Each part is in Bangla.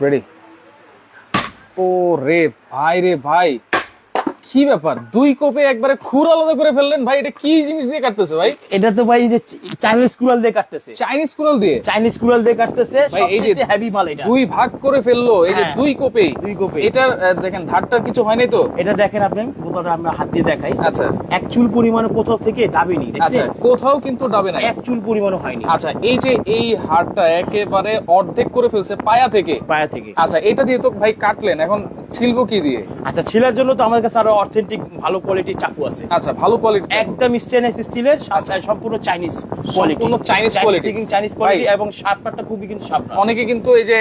রেডি ও রে ভাই রে ভাই কি ব্যাপার? দুই কোপে একবারে খুর আলাদা করে ফেললেন ভাই এটা কি জিনিস দিয়ে কাটতেছে ভাই? এটা তো ভাই যে চাইনিজ কুড়াল দিয়ে কাটতেছে। চাইনিজ কুড়াল দিয়ে? চাইনিজ কুড়াল দিয়ে কাটতেছে ভাই, এই যে হেভি মাল এটা। দুই ভাগ করে ফেলল এই যে হ্যাঁ। দুই কোপে। দুই কোপে। এটার দেখেন ধারটার কিছু হয়নি তো? এটা দেখেন আপনি বোতলটা আমরা হাত দিয়ে দেখাই। আচ্ছা। এক চুল পরিমাণে কোথাও থেকে দাবিনি আচ্ছা কোথাও কিন্তু ডাবে নাই। এক চুল পরিমাণও হয়নি। আচ্ছা এই যে এই হাড়টা একেবারে অর্ধেক করে ফেলছে পায়া থেকে। পায়া থেকে। আচ্ছা এটা দিয়ে তো ভাই কাটলেন এখন ছিলবো কি দিয়ে? আচ্ছা ছিলার জন্য তো আমাদের কাছে আরও অথেন্টিক ভালো কোয়ালিটির চাকু আছে। আচ্ছা ভালো কোয়ালিটি একদম স্টেনলেস স্টিলের সম্পূর্ণ চাইনিজ কোয়ালিটি সম্পূর্ণ Chinese quality। চাইনিজ কোয়ালিটি এবং শার্পটা খুবই কিন্তু শার্প অনেকে কিন্তু এই যে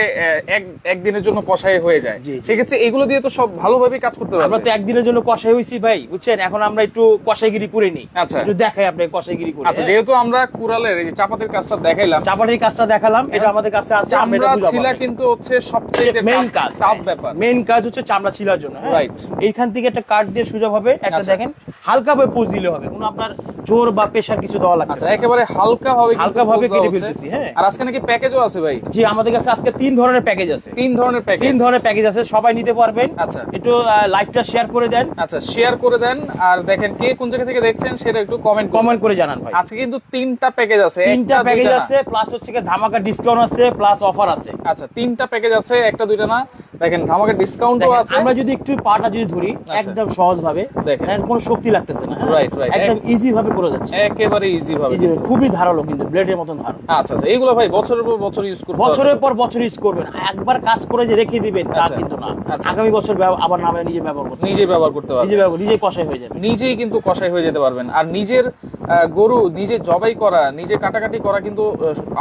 এক একদিনের জন্য কষাই হয়ে যায়। সেক্ষেত্রে এগুলো দিয়ে তো সব ভালোভাবে কাজ করতে আমরা তো একদিনের জন্য কষাই হইছি ভাই বুঝছেন? এখন আমরা একটু কষাইগিরি করে নিই। আচ্ছা। একটু দেখাই আপনি কষাইগিরি করে। আচ্ছা যেহেতু আমরা কুড়ালের এই যে চাপাতির কাজটা দেখাইলাম চাপাটির কাজটা দেখালাম এটা আমাদের কাছে আছে আমরা ছিলা কিন্তু হচ্ছে সবচেয়ে মেইন কাজ। চাপ ব্যাপার। মেইন কাজ হচ্ছে চামড়া ছিলার জন্য হ্যাঁ? Right. এইখান থেকে একটা কাট দিয়ে সোজা ভাবে একটা আচ্ছা। দেখেন হালকা ভাবে পোজ দিলে হবে। কোনো আপনার জোর বা প্রেশার কিছু দেওয়া লাগবে আচ্ছা একেবারে হালকা ভাবে হালকা ভাবে কেটে ফেলতেছি, হ্যাঁ। আর আজকে নাকি প্যাকেজও আছে ভাই? জি আমাদের কাছে আজকে তিন ধরনের প্যাকেজ আছে। তিন ধরনের প্যাকেজ তিন ধরনের প্যাকেজ আছে সবাই নিতে পারবেন। আচ্ছা। একটু লাইভটা শেয়ার করে দেন। আচ্ছা শেয়ার করে দেন। আর দেখেন কে কোন জায়গা থেকে দেখছেন সেটা একটু কমেন্ট কমেন্ট করে জানান ভাই। আজকে কিন্তু তিনটা প্যাকেজ আছে তিনটা প্যাকেজ আছে প্লাস হচ্ছে কি ধামাকা ডিসকাউন্ট আছে প্লাস অফার আছে। আচ্ছা তিনটা প্যাকেজ আছে একটা দুইটা না। দেখেন ধামাকা ডিসকাউন্টও আছে। আমরা যদি একটু পাটা যদি ধরি আচ্ছা। সহজ ভাবে দেখেন। দেখেন কোনো শক্তি লাগতেছে না হ্যাঁ? Right, right. একদম ইজি ভাবে করে যাচ্ছে। একেবারে ইজি ভাবে খুবই ধারালো কিন্তু ব্লেডের মতন ধারালো। আচ্ছা আচ্ছা এইগুলো ভাই বছরের পর বছর ইউজ বছরের পর বছর ইউজ করবেন। একবার কাজ করে যে রেখে দিবেন তা আচ্ছা। কিন্তু না। আচ্ছা। আগামী বছর আবার নামে নিজে ব্যবহার করতে নিজে ব্যবহার করতে নিজে পারবেন ব্যবহার নিজে কষাই হয়ে যাবে। নিজেই কিন্তু কষাই হয়ে যেতে পারবেন। আর নিজের গরু নিজে জবাই করা নিজে কাটাকাটি করা কিন্তু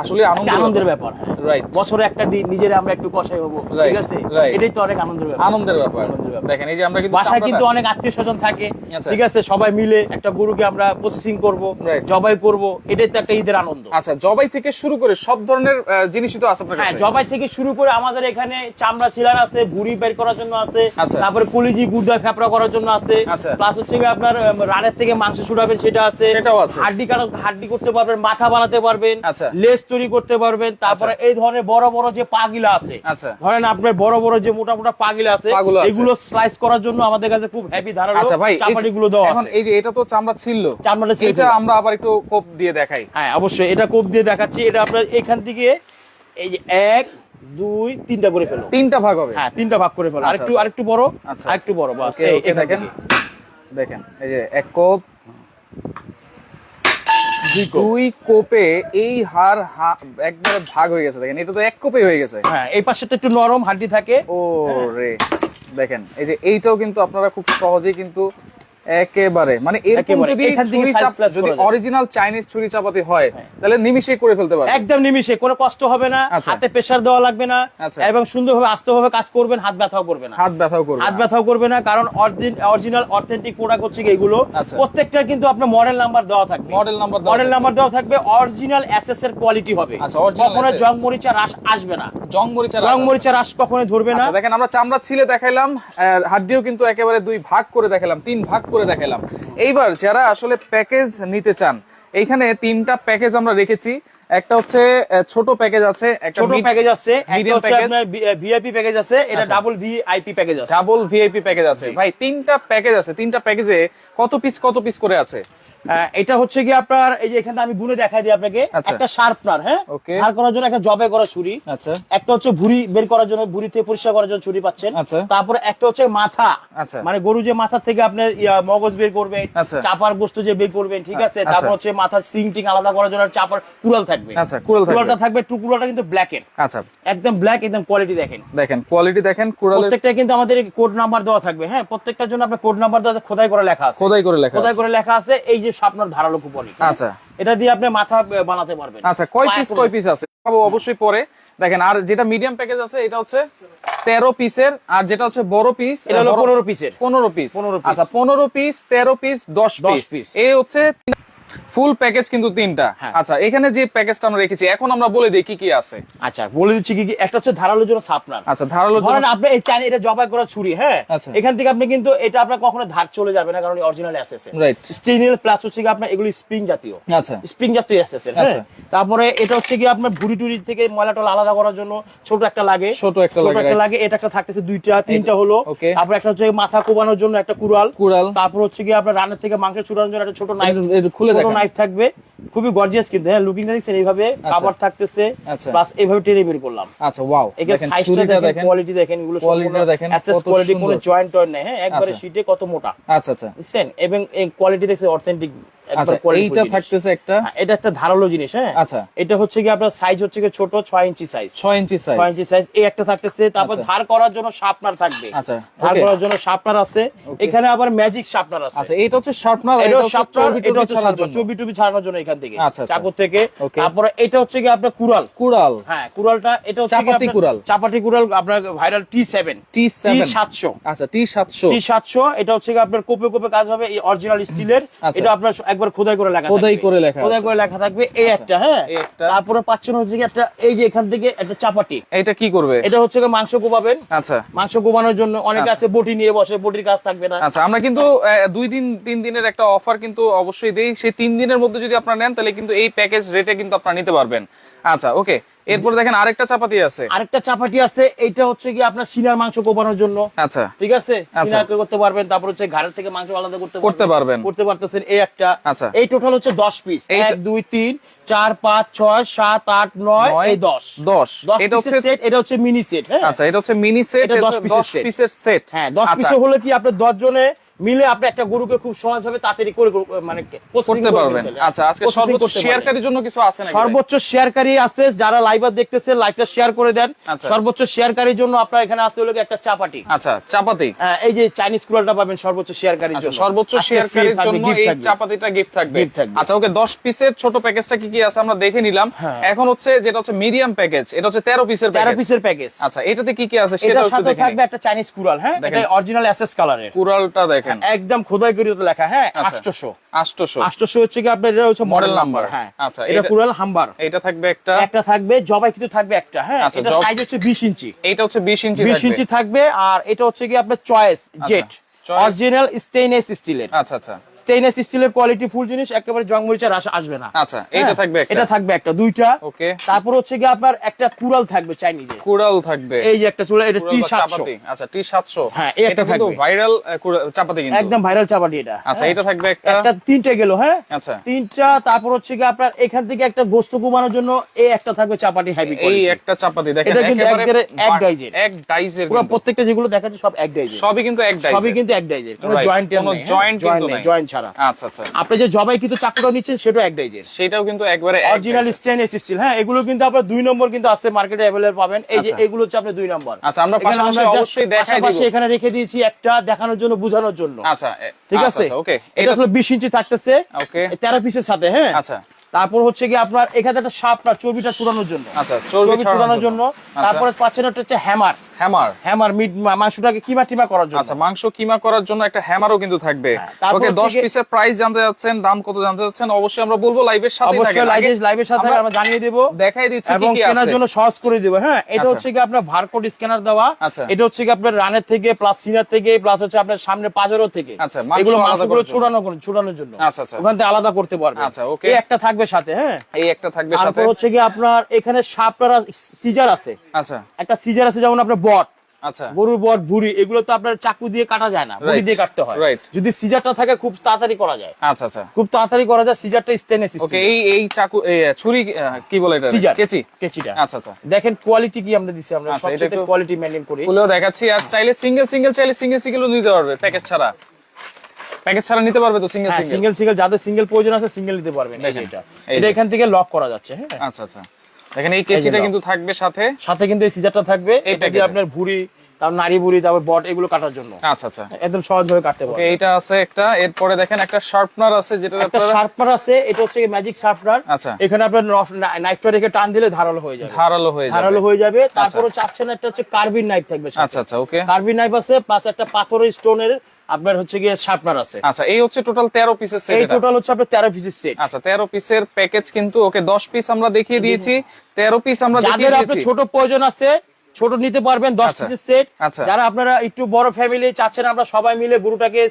আসলে আনন্দের ব্যাপার। রাইট বছরে একটা দিন নিজের আমরা একটু কষাই হব ঠিক আছে? এটাই তো অনেক আনন্দের ব্যাপার। আনন্দের ব্যাপার। দেখেন এই যে আমরা কিন্তু বাসায় কিন্তু অনেক আত্মীয় স্বজন থাকে আচ্ছা। ঠিক আছে সবাই মিলে একটা গরুকে আমরা প্রসেসিং করব জবাই করব এটাই তো একটা ঈদের আনন্দ আচ্ছা জবাই থেকে শুরু করে সব ধরনের জিনিসই তো আছে আপনার হ্যাঁ কাছে জবাই থেকে শুরু করে আমাদের এখানে চামড়া ছিলার আছে ভুড়ি বের করার জন্য আছে আচ্ছা। তারপরে কলিজি গুর্দা ফেপড়া করার জন্য আছে আচ্ছা। প্লাস হচ্ছে গিয়ে আপনার রানের থেকে মাংস ছুটাবেন সেটা আছে সেটাও আছে। হাড্ডি কাটা হাড্ডি করতে পারবেন মাথা বানাতে পারবেন আচ্ছা। লেস তৈরি করতে পারবেন তারপরে এই ধরনের বড় বড় যে পাগিলা আছে আচ্ছা। ধরেন আপনার বড় বড় যে মোটা মোটা পাগিলা আছে। এগুলো স্লাইস করার জন্য আমাদের কাছে খুব হেভি ধারালো আচ্ছা ভাই চাপাটি গুলো দেওয়া এখন এই যে এটা তো চামড়া ছিল। চামড়াটা ছিল। এটা আমরা আবার একটু কোপ দিয়ে দেখাই। হ্যাঁ অবশ্যই এটা কোপ দিয়ে দেখাচ্ছি। এটা আপনার এখান থেকে এই যে এক দুই তিনটা করে ফেলো। তিনটা ভাগ হবে। হ্যাঁ তিনটা ভাগ করে ফেলো। আচ্ছা, আরেকটু আচ্ছা। আরেকটু বড় আচ্ছা, আরেকটু বড় বাস এই দেখেন। দেখেন এই যে এক কোপ দুই কোপে। এই হার একবারে ভাগ হয়ে গেছে দেখেন। এটা তো এক কোপে হয়ে গেছে। হ্যাঁ এই পাশেটা একটু নরম হাড্ডি থাকে। ও রে দেখেন এই যে এইটাও কিন্তু আপনারা খুব সহজেই কিন্তু একেবারে। মানে এরকম যদি ছুরি যদি অরিজিনাল চাইনিজ ছুরি চাপাতি হয় তাহলে নিমিশেই করে ফেলতে পারবে। একদম নিমিশে কোনো কষ্ট হবে না। আচ্ছা। হাতে প্রেসার দেওয়া লাগবে না। আচ্ছা। এবং সুন্দরভাবে আস্তভাবে কাজ করবেন হাত ব্যথাও করবে না। হাত ব্যথাও করবে হাত ব্যথাও করবে না কারণ অরিজিনাল অথেন্টিক প্রোডাক্ট হচ্ছে এগুলো। আচ্ছা। প্রত্যেকটার কিন্তু আপনার মডেল নাম্বার দেওয়া থাকবে। মডেল নাম্বার দেওয়া মডেল নাম্বার দেওয়া থাকবে অরিজিনাল এসএস এর কোয়ালিটি হবে। কখনো জং মরিচা রাস আসবে না। জং মরিচা জং মরিচা রাস কখনো ধরবে না। আচ্ছা দেখেন আমরা চামড়া ছিলে দেখাইলাম হাড্ডিও কিন্তু একেবারে দুই ভাগ করে দেখালাম তিন ভাগ করে দেখালাম এইবার যারা আসলে প্যাকেজ নিতে চান এইখানে তিনটা প্যাকেজ আমরা রেখেছি। একটা হচ্ছে ছোট প্যাকেজ আছে একটা ছোট প্যাকেজ আছে একটা হচ্ছে আপনার ভিআইপি প্যাকেজ আছে এটা। ডাবল ভিআইপি প্যাকেজ আছে। ডাবল ভিআইপি প্যাকেজ আছে। ভাই তিনটা প্যাকেজ আছে। তিনটা প্যাকেজে কত পিস কত পিস করে আছে? এটা হচ্ছে কি আপনার এই যে এখানে আমি গুনে দেখাই দিই আপনাকে। আচ্ছা। একটা শার্পনার হ্যাঁ? ধার করার জন্য একটা জবে করা ছুরি। আচ্ছা। একটা হচ্ছে ভুড়ি বের করার জন্য ভুড়ি থেকে পরিষ্কার করার জন্য ছুরি পাচ্ছেন। আচ্ছা। তারপরে একটা হচ্ছে মাথা। আচ্ছা। মানে গরু যে মাথা থেকে আপনার মগজ বের করবেন। চাপার গোস্ত যে বের করবেন ঠিক আছে। তারপর হচ্ছে মাথা সিং টিং আলাদা করার জন্য চাপার কুড়াল থাকবে। আচ্ছা, কুড়াল কুড়ালটা থাকবে টু কুড়ালটা কিন্তু ব্ল্যাকের। আচ্ছা। একদম ব্ল্যাক একদম কোয়ালিটি দেখেন। দেখেন কোয়ালিটি দেখেন কুড়ালের প্রত্যেকটা কিন্তু আমাদের কোড নাম্বার দেওয়া থাকবে হ্যাঁ? প্রত্যেকটার জন্য আপনার কোড নাম্বার দেওয়া খোদাই করে লেখা আছে। খোদাই করে লেখা খোদাই করে লেখা আছে। এই যে আপনার ধারালো কুপনি আচ্ছা। এটা দিয়ে আপনি মাথা বানাতে পারবেন। আচ্ছা কয় পিস কয় পিস আছে? অবশ্যই পরে। দেখেন আর যেটা মিডিয়াম প্যাকেজ আছে এটা হচ্ছে তেরো পিসের আর যেটা হচ্ছে বড় পিস এটা হলো পনেরো পিসের পনেরো পিস পনেরো পিস আচ্ছা পনেরো পিস তেরো পিস দশ 10 পিস এ এই হচ্ছে ফুল প্যাকেজ কিন্তু তিনটা হ্যাঁ। আচ্ছা এখানে যে প্যাকেজটা আমরা রেখেছি এখন আমরা বলে দিই কি কি আছে আচ্ছা বলে দিচ্ছি কি কি একটা হচ্ছে ধারালোর জন্য সাপনার আচ্ছা ধারালো ধরেন আপনি এই চাইনা এটা জবাই করা ছুরি হ্যাঁ আচ্ছা। এখান থেকে আপনি কিন্তু এটা আপনার কখনো ধার চলে যাবে না কারণ original SSA Right. Stainless plus হচ্ছে কি আপনার এগুলো স্প্রিং জাতীয় আচ্ছা স্প্রিং জাতীয় হ্যাঁ আচ্ছা। তারপরে এটা হচ্ছে কি আপনার ভুড়ি টুরি থেকে ময়লা টলা আলাদা করার জন্য ছোট একটা লাগে ছোট একটা লাগে, right. লাগে এটা একটা থাকতেছে দুইটা তিনটা হলো. তারপর একটা হচ্ছে মাথা কোবানোর জন্য একটা কুড়াল কুড়াল তারপর হচ্ছে কি আপনার রানের থেকে মাংস চুরানোর জন্য একটা ছোট নাইফ একটু- একটু খুলে। নাইফ থাকবে। খুবই গর্জিয়াস কিন্তু হ্যাঁ লুকিং দেখছেন এইভাবে কাভার থাকতেছে আচ্ছা। প্লাস এইভাবে টেনে বের করলাম। আচ্ছা ওয়াও দেখেন সাইজটা দেখেন কোয়ালিটি দেখেন এগুলো Quality-টা দেখেন, অ্যাসেস কোয়ালিটি কোনো জয়েন্ট টয়েন্ট নেই হ্যাঁ একবারে আচ্ছা। শীটে কত মোটা। আচ্ছা আচ্ছা। বুঝছেন? এবং এই কোয়ালিটি দেখছে অথেন্টিক আচ্ছা এইটা থাকতেছে একটা? এটা একটা ধারালো জিনিস হ্যাঁ। আচ্ছা। এটা হচ্ছে কি আপনার সাইজ হচ্ছে কি ছোট ছয় ইঞ্চি সাইজ ছয় ইঞ্চি সাইজ ছয় ইঞ্চি সাইজ এই একটা থাকতেছে তারপর আচ্ছা। ধার করার জন্য শার্পনার থাকবে। আচ্ছা, ধার করার জন্য শার্পনার আছে। এখানে আবার ম্যাজিক শার্পনার আছে। আচ্ছা এটা হচ্ছে শার্পনার এটা হচ্ছে শার্পনার এটা হচ্ছে শার্পনার টুবি ছাড়ানোর জন্য এখান থেকে। আচ্ছা, আচ্ছা। থেকে। তারপরে এটা হচ্ছে কি আপনার কুড়াল। কুড়াল। হ্যাঁ কুড়ালটা এটা হচ্ছে চাপাতি আপনার- কুড়াল। চাপাতি কুড়াল আপনার ভাইরাল টি সেভেন টি সাতশো। আচ্ছা টি সাতশো। টি সাতশো এটা হচ্ছে কি আপনার কোপে কোপে কাজ হবে এই অরিজিনাল স্টিলের আচ্ছা। এটা আপনার একবার খোদাই করে লেখা খোদাই করে লেখা খোদাই করে লেখা থাকবে এই একটা হ্যাঁ? তারপরে পাচ্ছেন হচ্ছে কি একটা এই যে এখান থেকে একটা চাপাটি এটা কি করবে? এটা হচ্ছে কি মাংস কোপাবেন আচ্ছা। মাংস কোপানোর জন্য অনেকে। আছে বটি নিয়ে বসে বটির কাজ থাকবে না। আচ্ছা আমরা কিন্তু দুই দিন তিন দিনের একটা অফার কিন্তু অবশ্যই দেই। সেই তিন দিনের মধ্যে যদি আপনারা নেন তাহলে কিন্তু এই প্যাকেজ রেটে কিন্তু আপনারা নিতে পারবেন। আচ্ছা ওকে এরপর দেখেন আরেকটা চাপাতি আছে। আরেকটা চাপাটি আছে এইটা হচ্ছে কি আপনার সিনার মাংস কোপানোর জন্য। আচ্ছা। ঠিক আছে? আচ্ছা। সিনার করতে পারবেন তারপর হচ্ছে ঘাড়ের থেকে মাংস আলাদা করতে করতে পারবেন। করতে পারতেছেন এই একটা। আচ্ছা। এই টোটাল হচ্ছে দশ পিস এই- এক দুই তিন চার পাঁচ ছয় সাত আট নয় নয়, এই দশ। দশ। দশ এটা হচ্ছে সেট এটা হচ্ছে মিনি সেট হ্যাঁ? আচ্ছা এটা হচ্ছে মিনি সেট এটা 10 piece-এর পিসের সেট হ্যাঁ দশ পিসে হলে কি আপনার দশ জনে মিলে আপনি একটা গরুকে খুব সহজ ভাবে তাড়াতাড়ি করে মানে করতে পারবেন। আচ্ছা আজকে সর্বোচ্চ শেয়ারকারীর জন্য কিছু আছে নাকি সর্বোচ্চ শেয়ারকারী আছে যারা লাইভার দেখতেছে লাইভটা শেয়ার করে দেন। আচ্ছা। সর্বোচ্চ শেয়ারকারীর জন্য আপনার এখানে আছে হলো একটা চাপাটি। আচ্ছা চাপাতি। হ্যাঁ, এই যে চাইনিজ কুড়ালটা পাবেন সর্বোচ্চ শেয়ারকারীর আচ্ছা জন্য। সর্বোচ্চ শেয়ারকারীর জন্য এই চাপাতিটা গিফট থাকবে। আচ্ছা ওকে 10 পিসের ছোট প্যাকেজটা কি কি আছে আমরা দেখে নিলাম। হ্যাঁ। এখন হচ্ছে যেটা হচ্ছে মিডিয়াম প্যাকেজ এটা হচ্ছে 13 পিসের তেরো প্যাকেজ পিসের প্যাকেজ আচ্ছা এটাতে কি কি আছে সেটা এটার একটু সাথে থাকবে একটা চাইনিজ কুরাল হ্যাঁ। এটা অরিজিনাল এসএস কালারের কুড়ালটা দেখেন। একদম খোদাই করে তো লেখা হ্যাঁ আষ্টশো। আষ্টশো। আষ্টশো হচ্ছে কি আপনার এটা হচ্ছে মডেল নাম্বার হ্যাঁ। আচ্ছা, এটা পুরাল হাম্বার। এটা থাকবে একটা একটা থাকবে জবাই কিন্তু থাকবে একটা হ্যাঁ। আচ্ছা, এটা সাইজ হচ্ছে বিশ ইঞ্চি। এটা হচ্ছে 20 ইঞ্চি বিশ থাকবে। ইঞ্চি থাকবে আর এটা হচ্ছে কি আপনার choice Z choice- original stainless স্টিলের আচ্ছা আচ্ছা। স্টেইনলেস স্টিলের কোয়ালিটি ফুল জিনিস একেবারে জং মরিচার আসবে না। আচ্ছা এটা হ্যাঁ, থাকবে একটা। এটা থাকবে একটা দুইটা। ওকে। তারপর হচ্ছে কি আপনার একটা কুড়াল থাকবে চাইনিজে কুড়াল থাকবে। এই যে একটা চুলা এটা টি বা সাতশো চাপাতি। আচ্ছা টি 700 হ্যাঁ, এটা থাকবে। ভাইরাল চাপাতি কিন্তু। একদম ভাইরাল চাপাটি এটা। আচ্ছা হ্যাঁ। এটা থাকবে একটা। একটা তিনটে গেল হ্যাঁ? আচ্ছা। তিনটা তারপর হচ্ছে কি আপনার এখান থেকে একটা গোস্ত কুমানোর জন্য এই একটা থাকবে চাপাটি হেভি এই একটা চাপাতি দেখেন এটা কিন্তু এক ডাইজের। এক ডাইজের পুরো প্রত্যেকটা যেগুলো দেখাচ্ছে সব এক ডাইজের। সবই কিন্তু এক ডাইজের। সবই কিন্তু এক ডাইজের কোনো জয়েন্ট কোনো joint কিন্তু নাই। জয়েন্ট ছাড়া। আচ্ছা আচ্ছা। আপনি যে জবাই কিন্তু চাকুটা নিচ্ছেন সেটাও এক ডাইজের সেটাও কিন্তু একবারে অরিজিনাল স্টেনলেস স্টিল হ্যাঁ? এগুলো কিন্তু আপনার দুই নম্বর কিন্তু আছে মার্কেটে অ্যাভেলেবল পাবেন। এই যে আচ্ছা। এগুলো হচ্ছে আপনার দুই নম্বর। আচ্ছা, আমরা পাশাপাশি অবশ্যই দেখাই দিব। এখানে রেখে দিয়েছি একটা দেখানোর জন্য বোঝানোর জন্য। আচ্ছা ঠিক আচ্ছা, আছে? আচ্ছা, ওকে এটা ইঞ্চি থাকতেছে। ওকে তেরো পিসের সাথে হ্যাঁ? আচ্ছা। তারপর হচ্ছে কি আপনার এখানে একটা সাপটা চর্বিটা চুরানোর জন্য। আচ্ছা চর্বি চুরানোর জন্য। আচ্ছা। তারপরে পাচ্ছেন একটা হচ্ছে হ্যামার হ্যামার। হ্যামার মিট মাংসটাকে কিমা টিমা করার জন্য। আচ্ছা মাংস কিমা করার জন্য একটা হ্যামারও কিন্তু থাকবে। হ্যাঁ, ওকে 10 পিসের প্রাইস জানতে যাচ্ছেন দাম কত জানতে যাচ্ছেন অবশ্যই আমরা বলব লাইভের সাথে অবশ্যই লাইভে লাইভের সাথে আমরা জানিয়ে দেবো দেখাই দিচ্ছি কি এবং কেনার জন্য সহজ করে দেবো হ্যাঁ? এটা আচ্ছা। হচ্ছে কি আপনার স্ক্যানার দেওয়া। আচ্ছা। এটা হচ্ছে কি আপনার রানের থেকে প্লাস সিনার থেকে প্লাস হচ্ছে আপনার সামনে পাজরও থেকে। আচ্ছা, এগুলো আলাদা মাংসগুলো। ছুড়ানো ছুড়ানোর জন্য। আচ্ছা, আচ্ছা। ওখান থেকে আলাদা করতে পারবে। আচ্ছা, ওকে। এই একটা থাকবে সাথে হ্যাঁ? এই একটা থাকবে সাথে। হচ্ছে কি আপনার এখানে সাপটার সিজার আছে। আচ্ছা। একটা সিজার আছে যেমন আপনার বট আচ্ছা। গরুর বট ভুড়ি এগুলো তো আপনার চাকু দিয়ে কাটা যায় না ভুড়ি দিয়ে কাটতে হয়। right. যদি সিজারটা থাকে খুব তাড়াতাড়ি করা যায়। আচ্ছা আচ্ছা। খুব তাড়াতাড়ি করা যায় সিজারটা স্টেনলেস ওকে এই এই চাকু এই ছুরি কি বলে এটা? সিজার। কেচি? কেচিটা। আচ্ছা আচ্ছা। দেখেন কোয়ালিটি কি আমরা দিছি আমরা সবচেয়ে কোয়ালিটি মেইনটেইন করি। খুলেও দেখাচ্ছি আর চাইলে সিঙ্গেল সিঙ্গেল চাইলে সিঙ্গেল সিঙ্গেলও নিতে পারবে প্যাকেজ ছাড়া। প্যাকেজ ছাড়া নিতে পারবে তো সিঙ্গেল সিঙ্গেল সিঙ্গেল সিঙ্গেল যাদের সিঙ্গেল প্রয়োজন আছে সিঙ্গেল নিতে পারবেন এই এটা। এটা এখান থেকে লক করা যাচ্ছে হ্যাঁ। আচ্ছা আচ্ছা। দেখেন এই কেচিটা কিন্তু থাকবে সাথে? সাথে কিন্তু এই সিজারটা থাকবে এটা দিয়ে আপনার ভুড়ি তারপর নারী তারপর বট এগুলো কাটার জন্য। আচ্ছা আচ্ছা। একদম সহজ ভাবে কাটতে পারবে এইটা আছে একটা এরপরে দেখেন একটা শার্পনার আছে যেটা একটা শার্পনার আছে এটা হচ্ছে ম্যাজিক শার্পনার আচ্ছা। এখানে আপনার নাইফটা রেখে টান দিলে ধারালো হয়ে যাবে। ধারালো হয়ে যাবে। ধারালো হয়ে যাবে। তারপরে চাচ্ছেন একটা হচ্ছে কার্বিন নাইফ থাকবে আচ্ছা আচ্ছা ওকে কার্বিন নাইফ আছে প্লাস একটা পাথরের স্টোনের আপনার হচ্ছে গিয়ে শার্পনার আছে। আচ্ছা এই হচ্ছে টোটাল তেরো পিসের সেট এই টোটাল হচ্ছে আপনার তেরো পিসের সেট আচ্ছা তেরো পিসের প্যাকেজ কিন্তু ওকে দশ পিস আমরা দেখিয়ে দিয়েছি। তেরো পিস আমরা দেখিয়ে যাদের আপনার ছোট প্রয়োজন আছে ছোট নিতে পারবেন দশ আচ্ছা। পিসের সেট আচ্ছা। যারা আপনারা একটু বড় ফ্যামিলি চাচ্ছেন আমরা সবাই মিলে গরুটাকে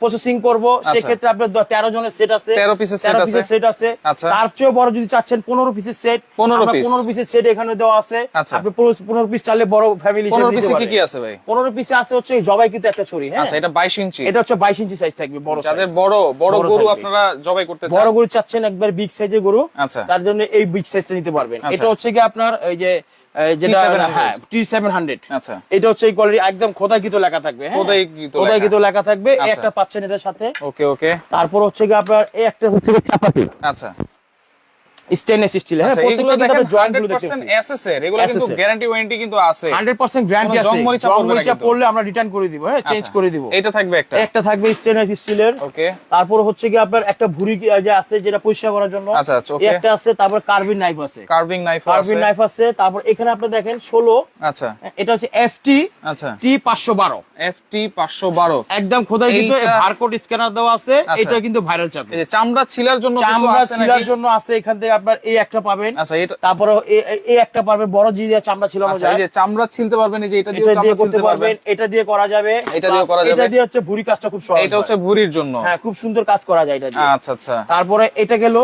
প্রসেসিং করব। সেক্ষেত্রে আপনার তেরো জনের সেট আছে। 13 পিসের তেরো পিসের সেট আছে। আচ্ছা। তার চেয়েও বড় যদি চাচ্ছেন পনেরো পিসের সেট 15 পিস। পনেরো পিসের সেট এখানে দেওয়া আছে। আচ্ছা। আপনি পনেরো পিস চাইলে বড় ফ্যামিলি পনেরো কি কি আছে ভাই? পনেরো পিসে আছে হচ্ছে জবাই কিন্তু একটা ছড়ি হ্যাঁ? আচ্ছা এটা বাইশ ইঞ্চি। এটা হচ্ছে বাইশ ইঞ্চি সাইজ থাকবে বড় যাদের বড় বড় গরু আপনারা জবাই করতে চান। বড় গরু চাচ্ছেন একবার বিগ সাইজের গরু। আচ্ছা। তার জন্য এই বিগ সাইজটা নিতে পারবেন। আচ্ছা। এটা হচ্ছে কি আপনার এই যে যেটা হ্যাঁ টি সেভেন হান্ড্রেড আচ্ছা। এটা হচ্ছে এই কোয়ালিটি একদম খোদাইকৃত লেখা থাকবে হ্যাঁ? লেখা। থাকবে আচ্ছা। একটা পাচ্ছেন এটার সাথে। ওকে ওকে। তারপর হচ্ছে কি আপনার এই একটা হচ্ছে চাপাতি আচ্ছা। স্টেনলেস স্টিল হ্যাঁ আচ্ছা এগুলো দেখেন জয়েন্টগুলো 100% এসএস এর এগুলো কিন্তু গ্যারান্টি ওয়ারেন্টি কিন্তু আছে। 100% গ্যারান্টি আছে। জংমরিচা পড়লে আমরা রিটার্ন করে দিব হ্যাঁ চেঞ্জ আচ্ছা, করে দিব। এটা থাকবে একটা। একটা থাকবে স্টেনলেস স্টিলের ওকে তারপর হচ্ছে কি আপনার একটা ভুরি যে আছে যেটা পরিষ্কার করার জন্য। আচ্ছা, আচ্ছা, okay। একটা আছে তারপর কার্বিন নাইফ আছে। কার্ভিং নাইফ আছে। কার্বিন নাইফ আছে তারপর এখানে আপনি দেখেন ষোলো। আচ্ছা। এটা হচ্ছে এফটি আচ্ছা। টি পাঁচশো বারো। এফটি 512 একদম খোদাই কিন্তু বারকোড স্ক্যানার দেওয়া আছে আচ্ছা। এটা কিন্তু ভাইরাল চাপে। এই যে চামড়া ছিলার জন্য চামড়া ছিলার জন্য আছে এখান থেকে আপনার এই একটা পাবেন। আচ্ছা এটা তারপরে এই একটা পাবেন বড় জি দিয়ে চামড়া ছিলানো আচ্ছা এই যে চামড়া ছিলতে পারবেন এই যে এটা দিয়ে চামড়া করতে পারবেন এটা দিয়ে করা যাবে। এটা Plus করা যাবে। এটা দিয়ে হচ্ছে ভুরি কাজটা খুব সহজ এটা হচ্ছে ভুরির জন্য। হ্যাঁ খুব সুন্দর কাজ করা যায় এটা দিয়ে। আচ্ছা আচ্ছা। তারপরে এটা গেল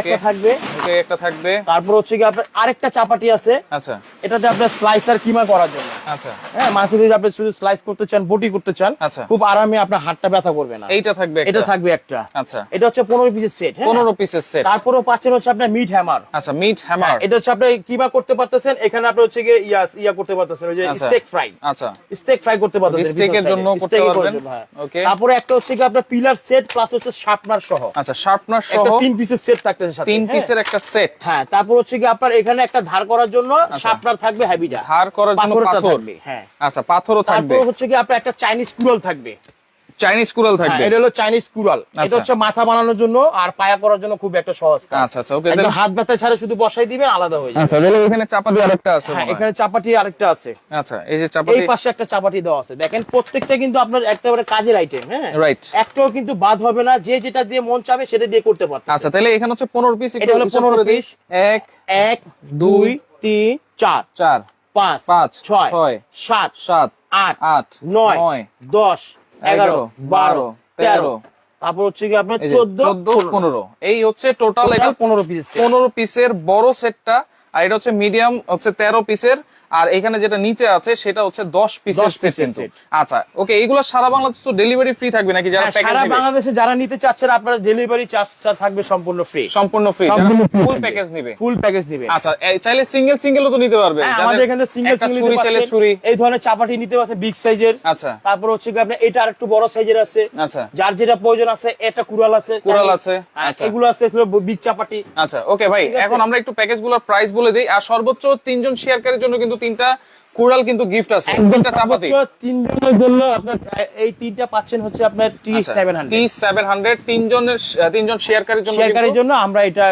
একটা থাকবে। ওকে একটা থাকবে। তারপর হচ্ছে কি আপনার আরেকটা চাপাটি আছে। আচ্ছা। এটাতে আপনার স্লাইসার কিমা করার জন্য। আচ্ছা। হ্যাঁ মাকে যদি আপনি শুধু স্লাইস করতে চান বটি করতে চান আচ্ছা। খুব আরামে আপনার হাতটা ব্যথা করবে না। এইটা থাকবে এটা থাকবে একটা। আচ্ছা। এটা হচ্ছে পনেরো পিসের সেট 15 পিসের সেট তারপরেও পাচ্ছেন হচ্ছে আপনার মিট হ্যামার আচ্ছা মিট হ্যামার এটা হচ্ছে আপনি কিমা করতে পারতেছেন এখানে আপনি হচ্ছে গিয়ে ইয়া ইয়া করতে পারতেছেন ওই যে আচ্ছা। স্টেক ফ্রাই আচ্ছা। স্টেক ফ্রাই করতে পারতেছেন জন্য করতে পারবেন। জন্য, হ্যাঁ। তারপরে একটা হচ্ছে কি আপনার পিলার সেট প্লাস হচ্ছে শার্পনার সহ। আচ্ছা শার্পনার সহ একটা তিন পিসের সেট থাকতেছে সাথে তিন হ্যাঁ। পিসের একটা সেট হ্যাঁ তারপর হচ্ছে কি আপনার এখানে একটা ধার করার জন্য শার্পনার থাকবে হ্যাভিটা ধার করার জন্য পাথর। হ্যাঁ। আচ্ছা পাথরও থাকবে। তারপর হচ্ছে কি আপনার একটা চাইনিজ কুড়াল থাকবে। চাইনিজ কুড়াল হ্যাঁ, থাকবে। এটা হলো চাইনিজ কুড়াল এটা আচ্ছা। হচ্ছে মাথা বানানোর জন্য আর পায়া করার জন্য খুব একটা সহজ কাজ। আচ্ছা আচ্ছা ওকে একদম হাত ব্যথা ছাড়া শুধু বসাই দিবেন আলাদা হয়ে যাবে। আচ্ছা তাহলে এখানে চাপা আরেকটা আছে হ্যাঁ এখানে চাপাটি আরেকটা আছে। আচ্ছা এই যে চাপা এই পাশে একটা চাপাটি দেওয়া আছে। দেখেন প্রত্যেকটা কিন্তু আপনার একেবারে কাজের আইটেম হ্যাঁ? রাইট একটাও কিন্তু বাদ হবে না যে যেটা দিয়ে মন চাবে সেটা দিয়ে করতে পারতে আচ্ছা তাহলে এখানে হচ্ছে পনেরো পিস এটা হলো 15 পিস এক এক দুই তিন চার চার পাঁচ পাঁচ, ছয় ছয়, সাত সাত আট আট নয় নয় দশ এগারো বারো তেরো। তেরো। তারপর হচ্ছে কি আপনার চোদ্দ পনেরো। এই হচ্ছে টোটাল এটা পনেরো পিস পনেরো পিসের বড় সেটটা আর এটা হচ্ছে মিডিয়াম হচ্ছে তেরো পিসের আর এখানে যেটা নিচে আছে সেটা হচ্ছে দশ পিসের সেট কিন্তু। আচ্ছা ওকে এইগুলো সারা বাংলাদেশ তো ডেলিভারি ফ্রি থাকবে নাকি যারা প্যাকেজ সারা বাংলাদেশে যারা নিতে চাচ্ছেন আপনার ডেলিভারি চার্জটা থাকবে সম্পূর্ণ ফ্রি সম্পূর্ণ ফ্রি ফুল প্যাকেজ নিবে। ফুল প্যাকেজ দিবে আচ্ছা চাইলে সিঙ্গেল সিঙ্গেলও তো নিতে পারবে হ্যাঁ, আমাদের এখানে সিঙ্গেল সিঙ্গেল ছুরি চাইলে ছুরি। এই ধরনের চাপাটি নিতে পারছে বিগ সাইজের আচ্ছা। তারপর হচ্ছে কি আপনার এটা আরেকটু বড় সাইজের আছে। আচ্ছা। যার যেটা প্রয়োজন আছে এটা কুড়াল আছে কুড়াল আছে, হ্যাঁ, আচ্ছা। এগুলো আছে বিগ চাপাটি। আচ্ছা ওকে ভাই এখন আমরা একটু প্যাকেজগুলোর প্রাইস বলে দিই। আর সর্বোচ্চ তিনজন শেয়ারকারীর জন্য কিন্তু তিনটা কুড়াল কিন্তু গিফট আছে। তিনটা চাপাতি তিনজনের জন্য আপনার এই তিনটা পাচ্ছেন হচ্ছে আপনার T seven T hundred seven hundred তিনজনের তিনজন শেয়ারকারীর জন্য শেয়ারকারীর জন্য আমরা এটা